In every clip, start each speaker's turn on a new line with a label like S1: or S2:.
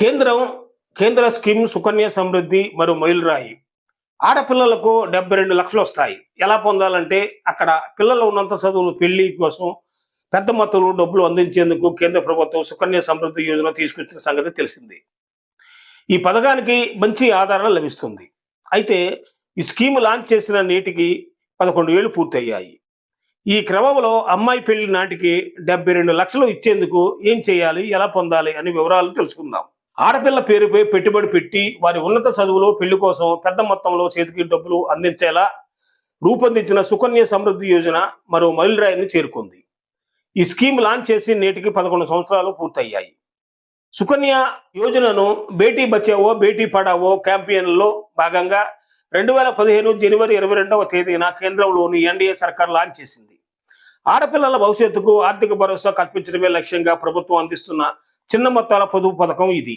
S1: కేంద్రం కేంద్ర స్కీమ్ సుకన్య సమృద్ధి మరియు మైలురాయి ఆడపిల్లలకు డెబ్బై రెండు లక్షలు వస్తాయి. ఎలా పొందాలంటే అక్కడ పిల్లలు ఉన్నంత చదువులు పెళ్ళి కోసం పెద్ద మొత్తంలో డబ్బులు అందించేందుకు కేంద్ర ప్రభుత్వం సుకన్య సమృద్ధి యోజన తీసుకొచ్చిన సంగతి తెలిసింది. ఈ పథకానికి మంచి ఆదరణ లభిస్తుంది. అయితే ఈ స్కీమ్ లాంచ్ చేసిన నేటికి పదకొండు ఏళ్ళు పూర్తయ్యాయి. ఈ క్రమంలో అమ్మాయి పెళ్ళి నాటికి డెబ్బై రెండు లక్షలు ఇచ్చేందుకు ఏం చేయాలి ఎలా పొందాలి అనే వివరాలు తెలుసుకుందాం. ఆడపిల్ల పేరుపై పెట్టుబడి పెట్టి వారి ఉన్నత చదువులో పెళ్ళి కోసం పెద్ద మొత్తంలో చేతికి డబ్బులు అందించేలా రూపొందించిన సుకన్య సమృద్ధి యోజన మరో మైలురాయిని చేరుకుంది. ఈ స్కీమ్ లాంచ్ చేసి నేటికి పదకొండు సంవత్సరాలు పూర్తయ్యాయి. సుకన్య యోజనను బేటీ బచావో బేటీ పడావో క్యాంపెయిన్లో భాగంగా రెండు వేల పదిహేను జనవరి ఇరవై రెండవ తేదీన కేంద్రంలోని ఎన్డీఏ సర్కార్ లాంచ్ చేసింది. ఆడపిల్లల భవిష్యత్తుకు ఆర్థిక భరోసా కల్పించడమే లక్ష్యంగా ప్రభుత్వం అందిస్తున్న చిన్న మొత్తాల పొదుపు పథకం ఇది.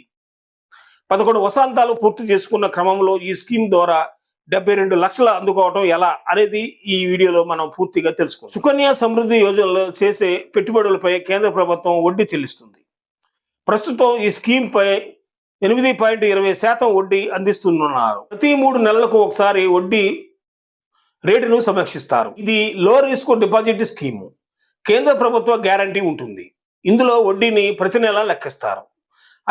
S1: పదకొండు వసంతాలు పూర్తి చేసుకున్న క్రమంలో ఈ స్కీమ్ ద్వారా డెబ్బై రెండు లక్షలు అందుకోవడం ఎలా అనేది ఈ వీడియోలో మనం పూర్తిగా తెలుసుకోవచ్చు సుకన్య సమృద్ధి యోజనలో చేసే పెట్టుబడులపై కేంద్ర ప్రభుత్వం వడ్డీ చెల్లిస్తుంది. ప్రస్తుతం ఈ స్కీమ్పై ఎనిమిది పాయింట్ ఇరవై శాతం వడ్డీ అందిస్తున్నారు. ప్రతి మూడు నెలలకు ఒకసారి వడ్డీ రేటును సమీక్షిస్తారు. ఇది లో రిస్క్ డిపాజిట్ స్కీము. కేంద్ర ప్రభుత్వ గ్యారంటీ ఉంటుంది. ఇందులో వడ్డీని ప్రతి నెల లెక్కిస్తారు.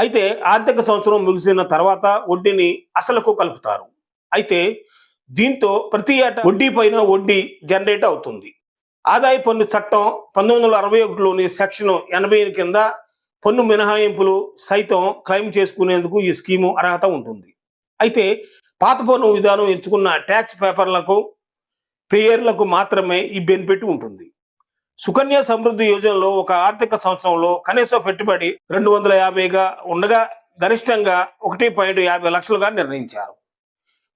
S1: అయితే ఆర్థిక సంవత్సరం ముగిసిన తర్వాత వడ్డీని అసలుకు కలుపుతారు. అయితే దీంతో ప్రతి ఏటా వడ్డీ పైన వడ్డీ జనరేట్ అవుతుంది. ఆదాయ పన్ను చట్టం పంతొమ్మిది వందల అరవై ఒకటిలోని సెక్షన్ ఎనభై కింద పన్ను మినహాయింపులు సైతం క్లెయిమ్ చేసుకునేందుకు ఈ స్కీము అర్హత ఉంటుంది. అయితే పాత పన్ను విధానం ఎంచుకున్న ట్యాక్స్ పేపర్లకు పేయర్లకు మాత్రమే ఈ బెనిఫిట్ ఉంటుంది. సుకన్య సమృద్ధి యోజనలో ఒక ఆర్థిక సంవత్సరంలో కనీస పెట్టుబడి రెండు వందల యాభైగా ఉండగా గరిష్టంగా ఒకటి పాయింట్ యాభై లక్షలుగా నిర్ణయించారు.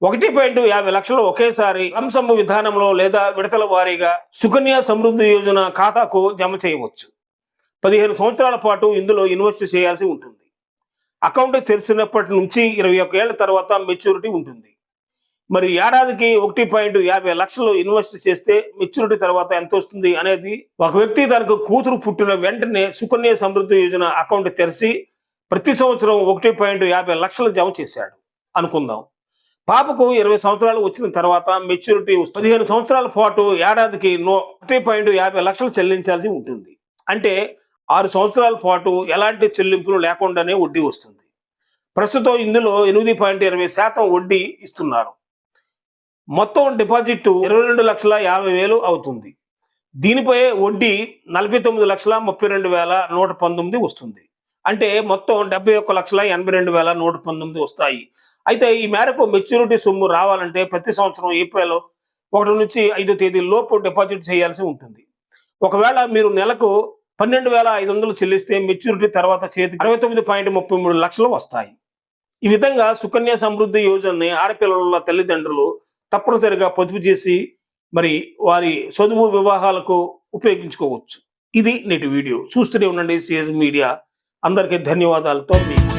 S1: ఒకటి పాయింట్ యాభై లక్షలు ఒకేసారి అంశము విధానంలో లేదా విడతల వారీగా సుకన్య సమృద్ధి యోజన ఖాతాకు జమ చేయవచ్చు. పదిహేను సంవత్సరాల పాటు ఇందులో ఇన్వెస్ట్ చేయాల్సి ఉంటుంది. అకౌంట్ తెరిచినప్పటి నుంచి ఇరవై ఒక్క ఏళ్ళ తర్వాత మెచ్యూరిటీ ఉంటుంది. మరి ఏడాదికి ఒకటి పాయింట్ యాభై లక్షలు ఇన్వెస్ట్ చేస్తే మెచ్యూరిటీ తర్వాత ఎంత వస్తుంది అనేది ఒక వ్యక్తి తనకు కూతురు పుట్టిన వెంటనే సుకన్య సమృద్ధి యోజన అకౌంట్ తెరిచి ప్రతి సంవత్సరం ఒకటి పాయింట్ యాభై లక్షలు జమ చేశాడు. అనుకుందాం. పాపకు ఇరవై సంవత్సరాలు వచ్చిన తర్వాత మెచ్యూరిటీ పదిహేను సంవత్సరాల పాటు ఏడాదికి నో ఒకటి పాయింట్ యాభై లక్షలు చెల్లించాల్సి ఉంటుంది. అంటే ఆరు సంవత్సరాల పాటు ఎలాంటి చెల్లింపులు లేకుండానే వడ్డీ వస్తుంది. ప్రస్తుతం ఇందులో ఎనిమిది పాయింట్ ఇరవై శాతం వడ్డీ ఇస్తున్నారు. మొత్తం డిపాజిట్ ఇరవై రెండు లక్షల యాభై వేలు అవుతుంది. దీనిపై వడ్డీ నలభై తొమ్మిది లక్షల ముప్పై రెండు వేల నూట పంతొమ్మిది వస్తుంది. అంటే మొత్తం డెబ్బై ఒక్క లక్షల ఎనభై రెండు వేల నూట పంతొమ్మిది వస్తాయి. అయితే ఈ మేరకు మెచ్యూరిటీ సొమ్ము రావాలంటే ప్రతి సంవత్సరం ఏప్రిల్ ఒకటి నుంచి ఐదో తేదీ లోపు డిపాజిట్ చేయాల్సి ఉంటుంది. ఒకవేళ మీరు నెలకు పన్నెండు వేల ఐదు వందలు చెల్లిస్తే మెచ్యూరిటీ తర్వాత చేతికి అరవై తొమ్మిది పాయింట్ ముప్పై మూడు లక్షలు వస్తాయి. ఈ విధంగా సుకన్య సమృద్ధి యోజనని ఆడపిల్లల తల్లిదండ్రులు తప్పనిసరిగా పొదుపు చేసి మరి వారి చదువు వివాహాలకు ఉపయోగించుకోవచ్చు. ఇది నేటి వీడియో. చూస్తూనే ఉండండి సిఎస్ మీడియా అందరికీ ధన్యవాదాలతో మీకు